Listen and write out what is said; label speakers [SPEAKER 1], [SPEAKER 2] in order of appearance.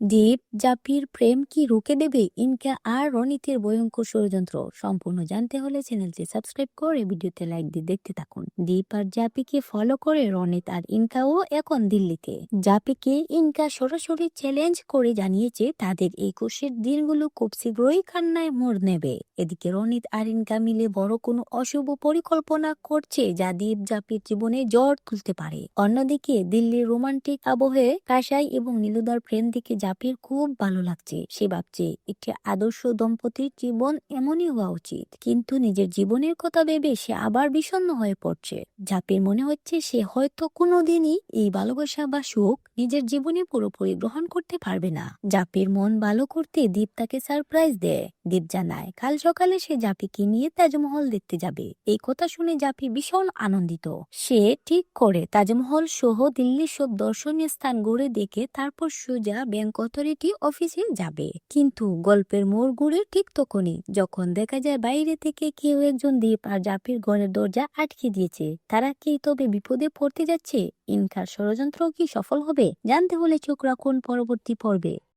[SPEAKER 1] দীপ জাপির প্রেম কি রুকে দেবে? ইনকা আর রনিতের ভয়ঙ্কর ষড়যন্ত্র। সম্পূর্ণ জানতে হলে চ্যানেলটি সাবস্ক্রাইব করে ভিডিওতে লাইক দিয়ে দেখতে থাকুন। দীপ আর জাপিকে ফলো করে রনিত আর ইনকাও এখন দিল্লিতে। জাপিকে ইনকা সরাসরি চ্যালেঞ্জ করে জানিয়েছে, তাদের এই কোষের দিনগুলো খুব শীঘ্রই কান্নায় মোড় নেবে। এদিকে রনিত আর ইনকা মিলে বড় কোনো অশুভ পরিকল্পনা করছে, যা দীপ জাপির জীবনে জ্বর তুলতে পারে। অন্যদিকে দিল্লির রোমান্টিক আবহে কাশাই এবং নীলুদার প্রেম দিকে জাপির খুব ভালো লাগছে। সে ভাবছে, একটি আদর্শ দম্পতির জীবন এমনই হওয়া উচিত। কিন্তু নিজের জীবনের কথা ভেবে সে আবার বিষণ্ণ হয়ে পড়ছে। জাপির মনে হচ্ছে সে হয়তো কোনোদিনই এই ভালোবাসা বা সুখ নিজের জীবনে পুরোপুরি গ্রহণ করতে পারবে না। জাপির মন ভালো করতে দীপ তাকে সারপ্রাইজ দেয়। দীপ জানায়, কাল সকালে সে জাপিকে নিয়ে তাজমহল দেখতে যাবে। এই কথা শুনে জাপি ভীষণ আনন্দিত। সে ঠিক করে তাজমহল সহ দিল্লির সব দর্শনীয় স্থান ঘুরে দেখে তারপর সোজা ব্যাংক অথরিটি অফিসে যাবে। কিন্তু গল্পের মোড় ঘুরে ঠিক তখনই যখন দেখা যায় বাইরে থেকে কেউ একজন দ্বীপ আর জাপির ঘরের দরজা আটকে দিয়েছে। তারা কি তবে বিপদে পড়তে যাচ্ছে? ইনকার ষড়যন্ত্র কি সফল হবে? জানতে হলে চোখ রাখুন পরবর্তী পর্বে।